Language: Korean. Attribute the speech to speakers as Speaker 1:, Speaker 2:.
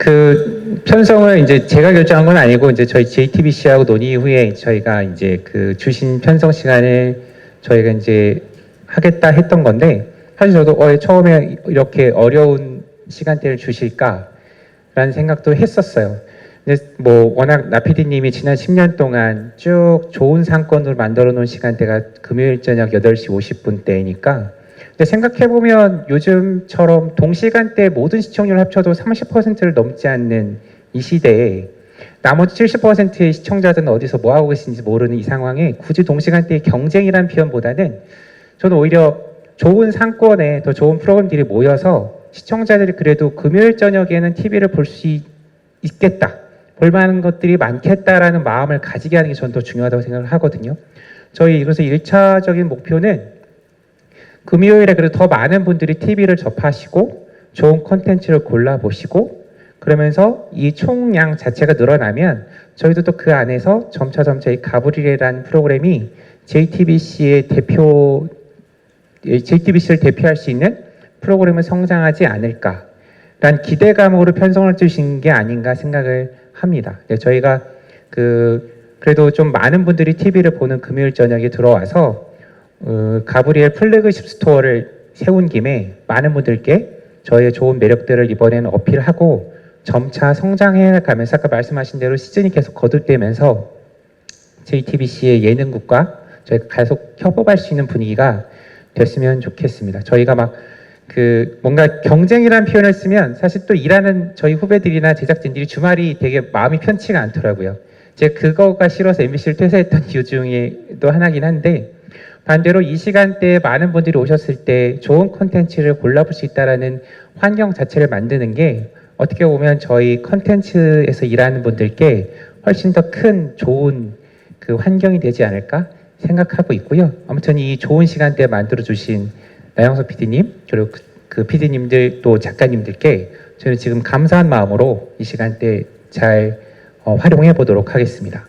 Speaker 1: 그 편성을 이제 제가 결정한 건 아니고 이제 저희 JTBC하고 논의 후에 저희가 이제 그 주신 편성 시간을 저희가 이제 하겠다 했던 건데 사실 저도 어, 처음에 이렇게 어려운 시간대를 주실까라는 생각도 했었어요. 근데 뭐 워낙 나피디님이 지난 10년 동안 쭉 좋은 상권으로 만들어 놓은 시간대가 금요일 저녁 8시 50분 대니까 근데 생각해 보면 요즘처럼 동시간대 모든 시청률 합쳐도 30%를 넘지 않는 이 시대에 나머지 70%의 시청자들은 어디서 뭐 하고 계신지 모르는 이 상황에 굳이 동시간대의 경쟁이란 표현보다는 저는 오히려 좋은 상권에 더 좋은 프로그램들이 모여서 시청자들이 그래도 금요일 저녁에는 TV를 볼 수 있겠다. 볼 만한 것들이 많겠다라는 마음을 가지게 하는 게 저는 더 중요하다고 생각을 하거든요. 저희 그래서 1차적인 목표는 금요일에 그래도 더 많은 분들이 TV를 접하시고 좋은 콘텐츠를 골라보시고 그러면서 이 총량 자체가 늘어나면 저희도 또 그 안에서 점차 점차 이 가브리엘이라는 프로그램이 JTBC의 대표 JTBC를 대표할 수 있는 프로그램을 성장하지 않을까라는 기대감으로 편성을 주신 게 아닌가 생각을 합니다. 네, 저희가 그 그래도 좀 많은 분들이 TV를 보는 금요일 저녁에 들어와서 어, 가브리엘 플래그십 스토어를 세운 김에 많은 분들께 저희의 좋은 매력들을 이번에는 어필하고 점차 성장해 가면서 아까 말씀하신 대로 시즌이 계속 거듭되면서 JTBC의 예능국과 저희가 계속 협업할 수 있는 분위기가 됐으면 좋겠습니다. 저희가 막 그 뭔가 경쟁이라는 표현을 쓰면 사실 또 일하는 저희 후배들이나 제작진들이 주말이 되게 마음이 편치가 않더라고요. 제가 그거가 싫어서 MBC를 퇴사했던 이유 중에도 하나긴 한데 반대로 이 시간대에 많은 분들이 오셨을 때 좋은 콘텐츠를 골라볼 수 있다라는 환경 자체를 만드는 게 어떻게 보면 저희 콘텐츠에서 일하는 분들께 훨씬 더 큰 좋은 그 환경이 되지 않을까 생각하고 있고요. 아무튼 이 좋은 시간대 만들어 주신 나영석 PD님 그리고 그, 그 PD님들 또 작가님들께 저는 지금 감사한 마음으로 이 시간대 잘 어, 활용해 보도록 하겠습니다.